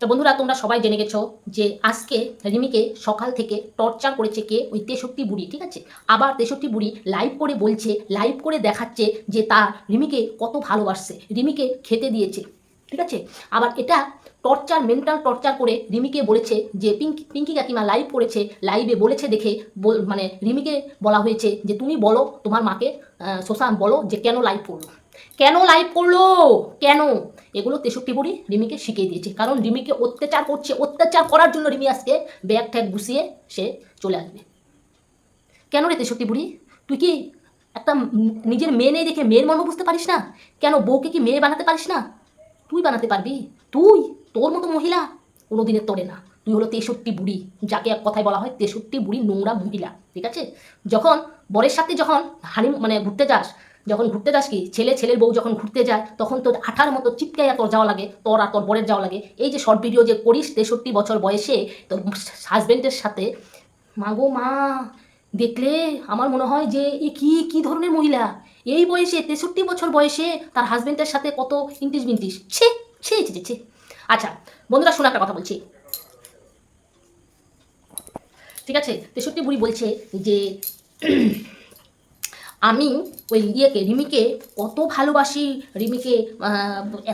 তো বন্ধুরা, তোমরা সবাই জেনে গেছো যে আজকে রিমিকে সকাল থেকে টর্চার করেছে কে? ওই তেষট্টি বুড়ি, ঠিক আছে? আবার তেষট্টি বুড়ি লাইভ করে বলছে, লাইভ করে দেখাচ্ছে যে তার রিমিকে কত ভালোবাসছে, রিমিকে খেতে দিয়েছে, ঠিক আছে? আবার এটা টর্চার, মেন্টাল টর্চার করে রিমিকে বলেছে যে, পিঙ্কি পিঙ্কি কাকিমা লাইভ করেছে, লাইভে বলেছে দেখে মানে রিমিকে বলা হয়েছে যে, তুমি বলো, তোমার মাকে শোষান বলো যে, কেন লাইভ করল? কেন লাইভ করল? কেন? এগুলো তেষট্টি বুড়ি রিমিকে শিখিয়ে দিয়েছে। কারণ রিমিকে অত্যাচার করছে, অত্যাচার করার জন্য রিমি আজকে ব্যাগ ট্যাগ গুছিয়ে সে চলে আসবে। কেন রে তেষট্টি বুড়ি? তুই কি একটা নিজের মেয়ে নেই দেখে মেয়ের মর্ম বুঝতে পারিস না? কেন বউকে কি মেয়ে বানাতে পারিস না? তুই বানাতে পারবি? তুই, তোর মতো মহিলা কোনো দিনের তোরে না। তুই হলো তেষট্টি বুড়ি, যাকে এক কথায় বলা হয় তেষট্টি বুড়ি নোংরা মহিলা, ঠিক আছে? যখন বরের সাথে যখন হানি মানে ঘুরতে যাস যখন ঘুরতে যাস কি, ছেলে ছেলের বউ যখন ঘুরতে যায়, তখন তোর আঠার মতো চিপকাইয়া তোর যাওয়া লাগে, তোর আর তোর বরের যাওয়া লাগে। এই যে শর্ট ভিডিও যে করিস, তেষট্টি বছর বয়সে, তোর হাজবেন্ডের সাথে মাগো মা, দেখলে আমার মনে হয় যে এ কি কি ধরনের মহিলা? এই বয়সে, তেষট্টি বছর বয়সে তার হাজবেন্ডের সাথে কত ইন্টিস বিন্টিস? ছে ছে ছে ছে। আচ্ছা বন্ধুরা শোনা একটা কথা বলছি। ঠিক আছে? তেষট্টি বুড়ি বলছে যে আমি ওই ইয়েকে, রিমিকে কত ভালোবাসি, রিমিকে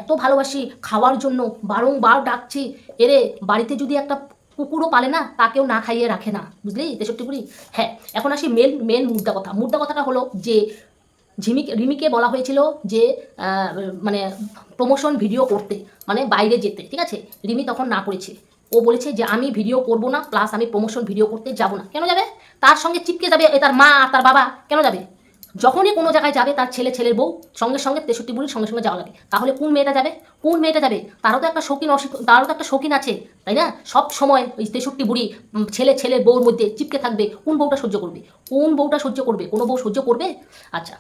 এত ভালোবাসি খাওয়ার জন্য। বারংবার ডাকছি, এরে, বাড়িতে যদি একটা কুকুরও পালে না, তাকেও না খাইয়ে রাখে না। বুঝলি? তেষট্টি বুড়ি হ্যাঁ এখন আসি মেন মেন মুদ্রা কথা। মুদ্রা কথাটা হলো যে, ঝিমিকে, রিমিকে বলা হয়েছিল যে মানে প্রমোশন ভিডিও করতে মানে বাইরে যেতে, ঠিক আছে? রিমি তখন না করেছে। ও বলেছে যে, আমি ভিডিও করব না প্লাস আমি প্রমোশন ভিডিও করতে যাব না। কেন যাবে? তার সঙ্গে চিপকে যাবে, এ তার মা আর তার বাবা। কেন যাবে? যখনই কোনো জায়গায় যাবে তার ছেলে ছেলের বউ, সঙ্গে সঙ্গে তেষট্টি বুড়ির সঙ্গে সঙ্গে যাওয়া লাগে। তাহলে কোন মেয়েটা যাবে? কোন মেয়েটা যাবে? তারও তো একটা শৌখিন অসুখ তারও তো একটা শৌখিন আছে, তাই না? সব সময় ওই তেষট্টি বুড়ি ছেলে ছেলে বউর মধ্যে চিপকে থাকবে, কোন বউটা সহ্য করবে? কোন বউটা সহ্য করবে? কোনো বউ সহ্য করবে? আচ্ছা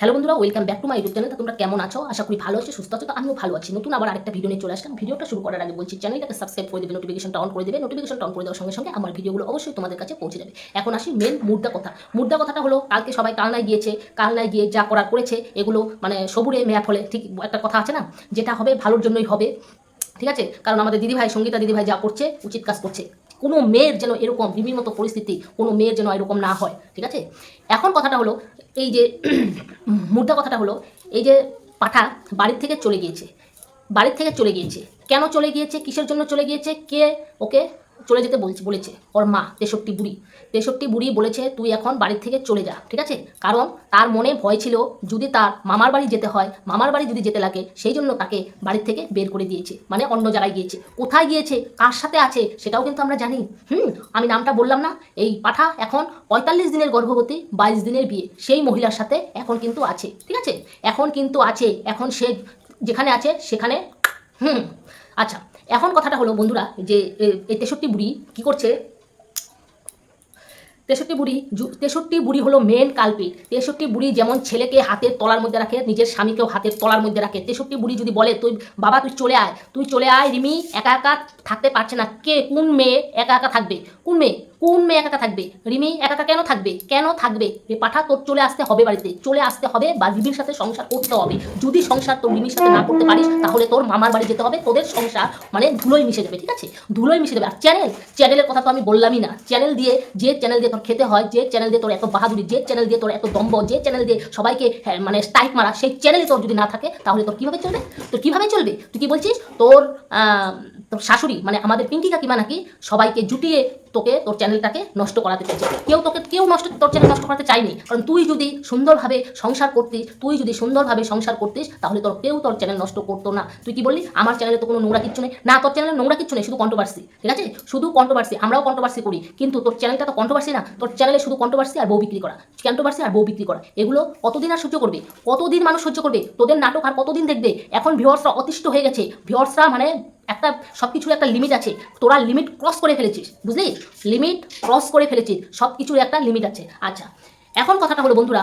হ্যালো বন্ধুরা, welcome back to my YouTube channel. তোমরা কেমন আছো? আশা করি ভালো আছো, সুস্থ আছো, তো আমিও ভালো আছি। নতুন আবার আরেকটা ভিডিও নিয়ে চলে আসলাম। ভিডিওটা শুরু করার আগে বলছি, চ্যানেলটাকে সাবস্ক্রাইব করে দেবে নোটিফিকেশনটা অন করে দেবে। নোটিফিকেশনটা অন করে দেওয়ার সঙ্গে সঙ্গে আমার ভিডিওগুলো অবশ্যই তোমাদের কাছে পৌঁছে যাবে। এখন আসি মেন মুদ্রা কথা। মুদ্রা কথাটা হলো, কালকে সবাই কালনায় গিয়েছে, কালনায় গিয়ে যা করার করেছে, এগুলো মানে সবুরে মেয়া ফলে ঠিক একটা কথা আছে না? যেটা হবে ভালোর জন্যই হবে। ঠিক আছে? কারণ আমাদের দিদিভাই, সঙ্গীতা দিদিভাই যা করছে, উচিত কাজ করছে। কোনো মেয়ের যেন এরকম বিভিন্ন মতো পরিস্থিতি, কোনো মেয়ের যেন এরকম না হয়। ঠিক আছে? এখন কথাটা হলো এই যে মুদ্রা কথাটা হলো, এই যে পাঠা বাড়ির থেকে চলে গিয়েছে। বাড়ির থেকে চলে গিয়েছে। কেন চলে গিয়েছে? কিসের জন্য চলে গিয়েছে? কে ওকে চলে যেতে বলছে, বলেছে, ওর মা, তেষট্টি বুড়ি। তেষট্টি বুড়ি বলেছে, তুই এখন বাড়ির থেকে চলে যা, ঠিক আছে? কারণ তার মনে ভয় ছিল যদি তার মামার বাড়ি যেতে হয়, মামার বাড়ি যদি যেতে লাগে, সেই জন্য তাকে বাড়ির থেকে বের করে দিয়েছে মানে অন্য জায়গায় গিয়েছে। কোথায় গিয়েছে? কার সাথে আছে? সেটাও কিন্তু আমরা জানি। হুম, আমি নামটা বললাম না। এই পাঠা এখন পঁয়তাল্লিশ দিনের গর্ভবতী, বাইশ দিনের বিয়ে। সেই মহিলার সাথে এখন কিন্তু আছে, ঠিক আছে? এখন কিন্তু আছে, এখন সে যেখানে আছে, সেখানে, হুম আচ্ছা। এখন কথাটা হলো বন্ধুরা যে এই তেষট্টি বুড়ি কি করছে? তেষট্টি বুড়ি তেষট্টি বুড়ি হলো মেন কালপিট তেষট্টি বুড়ি যেমন ছেলেকে হাতের তলার মধ্যে রাখে, নিজের স্বামীকেও হাতের তলার মধ্যে রাখে। তেষট্টি বুড়ি যদি বলে, তুই বাবা, তুই চলে আয়, তুই চলে আয় রিমি, একা একা থাকতে পারছে না। কে, কোন মেয়ে একা একা থাকবে? কোন মেয়ে? কোন মেয়ে একা একা থাকবে? রিমি, একা একা কেন থাকবে? কেন থাকবে? রে পাঠা তোর চলে আসতে হবে বাড়িতে। চলে আসতে হবে বা রিমির সাথে সংসার করতে হবে। যদি সংসার তোর রিমির সাথে না করতে পারিস, তাহলে তোর মামার বাড়ি যেতে হবে। তোদের সংসার মানে ধুলোই মিশে যাবে, ঠিক আছে? ধুলোই মিশে যাবে। আর চ্যানেল চ্যানেলের কথা তো আমি বললামই না। চ্যানেল দিয়ে, যে চ্যানেল দিয়ে তোর খেতে হয় যে চ্যানেল দিয়ে তোর এত বাহাদুরি যে চ্যানেল দিয়ে তোর এত দম্ব যে চ্যানেল দিয়ে সবাইকে হ্যাঁ, মানে স্ট্রাইক মারা সেই চ্যানেলে তোর যদি না থাকে তাহলে তোর কীভাবে চলবে? তোর কীভাবে চলবে? তুই কি বলছিস? তোর তোর শাশুড়ি মানে আমাদের পিঙ্কি কাকিমা নাকি সবাইকে জুটিয়ে তোকে, তোর চ্যানেলটাকে নষ্ট করাতে চাইছে কেউ তোকে, কেউ নষ্ট, তোর চ্যানেল নষ্ট করাতে চায়নি। কারণ তুই যদি সুন্দরভাবে সংসার করতিস, তুই যদি সুন্দরভাবে সংসার করতিস, তাহলে তোর, কেউ তোর চ্যানেল নষ্ট করতো না। তুই কি বললি? আমার চ্যানেলে তো কোনো নোংরা কিচ্ছু নেই। না, তোর চ্যানেলে নোংরা কিচ্ছু নেই, শুধু কন্ট্রোভার্সি ঠিক আছে? শুধু কন্ট্রোভার্সি আমরাও কন্ট্রোভার্সি করি। কিন্তু তোর চ্যানেলটা তো কন্ট্রোভার্সি না। তোর চ্যানেলে শুধু কন্ট্রোভার্সি আর বউ বিক্রি করা। কন্ট্রোভার্সি আর বউ বিক্রি করা। এগুলো কতদিন আর সহ্য করবে? কতদিন মানুষ সহ্য করবে? তোদের নাটক আর কতদিন দেখবে? এখন ভিউয়ার্সরা অতিষ্ঠ হয়ে গেছে। ভিউয়ার্সরা মানে একটা সব কিছুর একটা লিমিট আছে, তোরা লিমিট ক্রস করে ফেলেছিস, বুঝলি? লিমিট ক্রস করে ফেলেছিস সব কিছুর একটা লিমিট আছে। আচ্ছা এখন কথাটা হলো, বন্ধুরা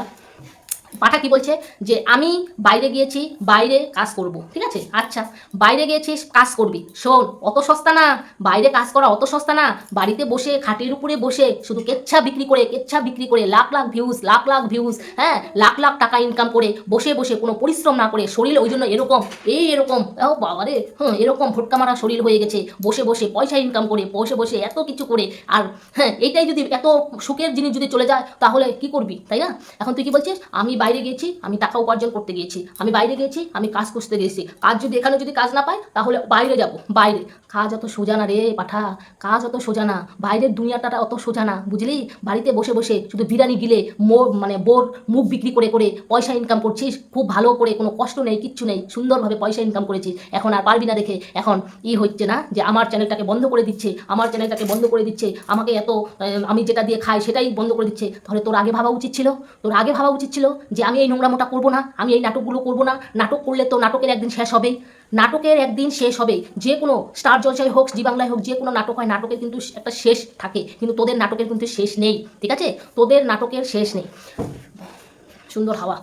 পাঠা কি বলছে? যে আমি বাইরে গিয়েছি, বাইরে কাজ করব, ঠিক আছে? আচ্ছা বাইরে গিয়েছিস, কাজ করবি। শোন, অত সস্তা না। বাইরে কাজ করা অত সস্তা না। বাড়িতে বসে, খাটের উপরে বসে শুধু কেচ্ছা বিক্রি করে, কেচ্ছা বিক্রি করে, লাখ লাখ ভিউজ লাখ লাখ ভিউজ হ্যাঁ? লাখ লাখ টাকা ইনকাম করে বসে বসে কোনো পরিশ্রম না করে শরীর ওই জন্য এরকম, এই এরকম, ও বাবা রে হ্যাঁ এরকম ভোটকা মারা শরীর হয়ে গেছে। বসে বসে পয়সা ইনকাম করে, বসে বসে এত কিছু করে, আর হ্যাঁ এইটাই যদি এত সুখের জিনিস যদি চলে যায়, তাহলে কি করবি, তাই না? এখন তুই কি বলছিস? আমি বাইরে গিয়েছি আমি টাকা উপার্জন করতে গিয়েছি আমি বাইরে গিয়েছি আমি কাজ খুঁজতে গিয়েছি কাজ যদি এখানে যদি কাজ না পাই, তাহলে বাইরে যাব, বাইরে। কাজ অত সোজা না রে পাঠা, কাজ অত সোজা না। বাইরের দুনিয়াটা অত সোজা না, বুঝলি? বাড়িতে বসে বসে শুধু বিরিয়ানি গিলে মোর মানে বোর মুখ বিক্রি করে করে পয়সা ইনকাম করছিস, খুব ভালো করে, কোনো কষ্ট নেই, কিচ্ছু নেই, সুন্দরভাবে পয়সা ইনকাম করেছিস। এখন আর পারবি না দেখে, এখন ই হচ্ছে না যে আমার চ্যানেলটাকে বন্ধ করে দিচ্ছে, আমার চ্যানেলটাকে বন্ধ করে দিচ্ছে, আমাকে এত আমি যেটা দিয়ে খাই সেটাই বন্ধ করে দিচ্ছে। তাহলে তোর আগে ভাবা উচিত ছিল? তোর আগে ভাবা উচিত ছিল যে আমি এই নোংরা মোটা করব না, আমি এই নাটকগুলো করব না, নাটক করলে তো নাটকের একদিন শেষ হবেই। নাটকের একদিন শেষ হবে যে কোনো স্টার জলসায় হোক, জি বাংলায় হোক, যে কোনো নাটক হয়, নাটকের কিন্তু একটা শেষ থাকে। কিন্তু তোদের নাটকের কিন্তু শেষ নেই, ঠিক আছে? তোদের নাটকের শেষ নেই। সুন্দর হাওয়া।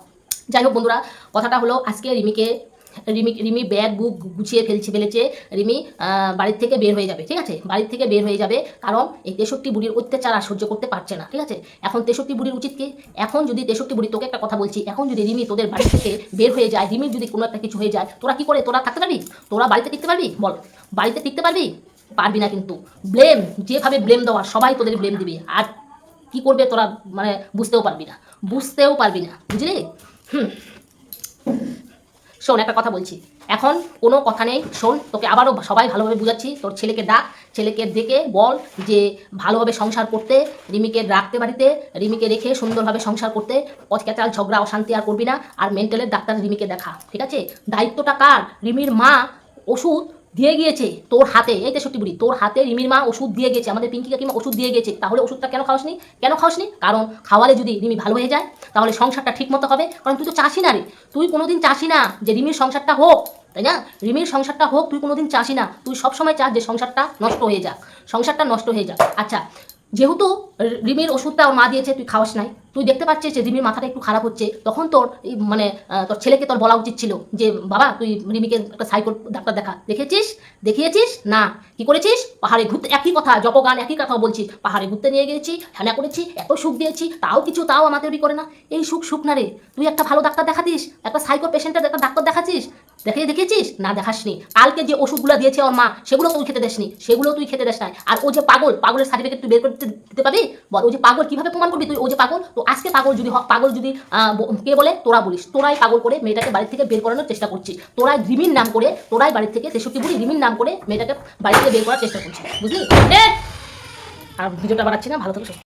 যাই হোক বন্ধুরা, কথাটা হলো আজকে রিমিকে রিমি রিমি ব্যাগ বুক গুছিয়ে ফেলছে ফেলেছে, রিমি বাড়ির থেকে বের হয়ে যাবে, ঠিক আছে? বাড়ির থেকে বের হয়ে যাবে, কারণ এই তেষট্টি বুড়ির অত্যাচার আর সহ্য করতে পারছে না, ঠিক আছে? এখন তেষট্টি বুড়ির উচিত কি? এখন যদি তেষট্টি বুড়ি তোকে একটা কথা বলছি, এখন যদি রিমি তোদের বাড়ি থেকে বের হয়ে যায়, রিমির যদি কোনো একটা কিছু হয়ে যায়, তোরা কি করে? তোরা থাকতে পারবি? তোরা বাড়িতে টিকতে পারবি? বল, বাড়িতে টিকতে পারবি? পারবি না কিন্তু। ব্লেম যেভাবে ব্লেম দেওয়ার সবাই তোদের ব্লেম দিবে। আর কি করবে তোরা? মানে বুঝতেও পারবি না। বুঝতেও পারবি না। বুঝলি? হুম। শোন, একটা কথা বলছি। এখন কোনো কথা নেই, শোন, তোকে আবারও সবাই ভালোভাবে বুঝাচ্ছি। তোর ছেলেকে ডাক, ছেলেকে দেখে বল যে ভালোভাবে সংসার করতে, রিমিকে রাখতে বাড়িতে, রিমিকে রেখে সুন্দরভাবে সংসার করতে পচকেচাল ঝগড়া, অশান্তি আর করবি না, আর মেন্টালের ডাক্তার রিমিকে দেখা, ঠিক আছে? দায়িত্বটা কার? রিমির মা, ওষুধ দিয়ে গিয়েছে তোর হাতে, এই তেষট্টি বুড়ি, তোর হাতে রিমির মা ওষুধ দিয়ে গেছে, আমাদের পিঙ্কি কাকিমা ওষুধ দিয়ে গেছে, তাহলে ওষুধটা কেন খাওয়াসনি কেন খাওয়াসনি কারণ খাওয়ালে যদি রিমি ভালো হয়ে যায়, তাহলে সংসারটা ঠিক মতো হবে। কারণ তুই তো চাষি না রে, তুই কোনোদিন চাষি না যে রিমির সংসারটা হোক, তাই না? রিমির সংসারটা হোক, তুই কোনোদিন চাষি না, তুই সবসময় চাস যে সংসারটা নষ্ট হয়ে যাক, সংসারটা নষ্ট হয়ে যাক। আচ্ছা যেহেতু রিমির ওষুধটা ওর মা দিয়েছে, তুই খাওয়াস নাই। তুই দেখতে পাচ্ছিস যে রিমির মাথাটা একটু খারাপ হচ্ছে। তখন তোর মানে তোর ছেলেকে তোর বলা উচিত ছিল যে, বাবা, তুই রিমিকে একটা সাইকো ডাক্তার দেখা। দেখেছিস? দেখিয়েছিস? না। কি করেছিস? পাহাড়ে ঘুরতে, একই কথা, জপগান, একই কথা বলছিস। পাহাড়ে ঘুরতে নিয়ে গেছি হ্যানা করেছি, এত সুখ দিয়েছি, তাও কিছু তাও আমাদের করে না। এই সুখ সুখ না রে। তুই একটা ভালো ডাক্তার দেখাতিস? একটা সাইকো পেশেন্টের একটা ডাক্তার দেখাচ্ছিস দেখে দেখেছিস? না, দেখাসনি। কালকে যে ওষুধগুলো দিয়েছে ওর মা, সেগুলো তুই খেতে দেসনি। সেগুলো তুই খেতে দেস নাই। আর ও যে পাগল, পাগলের সার্টিফিকেট তুই বের করতে দিতে পারবি? বল, ও যে পাগল, কীভাবে প্রমাণ করবি তুই? ও যে পাগল, তো আজকে পাগল যদি পাগল যদি কে বলে? তোরা বলিস। তোরাই পাগল করে মেয়েটাকে বাড়ি থেকে বের করানোর চেষ্টা করছিস। তোরাই রিমির নাম করে, তোরাই বাড়ি থেকে তেষট্টি বুড়ি রিমির নাম করে মেয়েটাকে বাড়ি থেকে বের করার চেষ্টা করছিস। বুঝলি? আর ভিডিওটা বাড়াচ্ছি না, ভালো থাকো।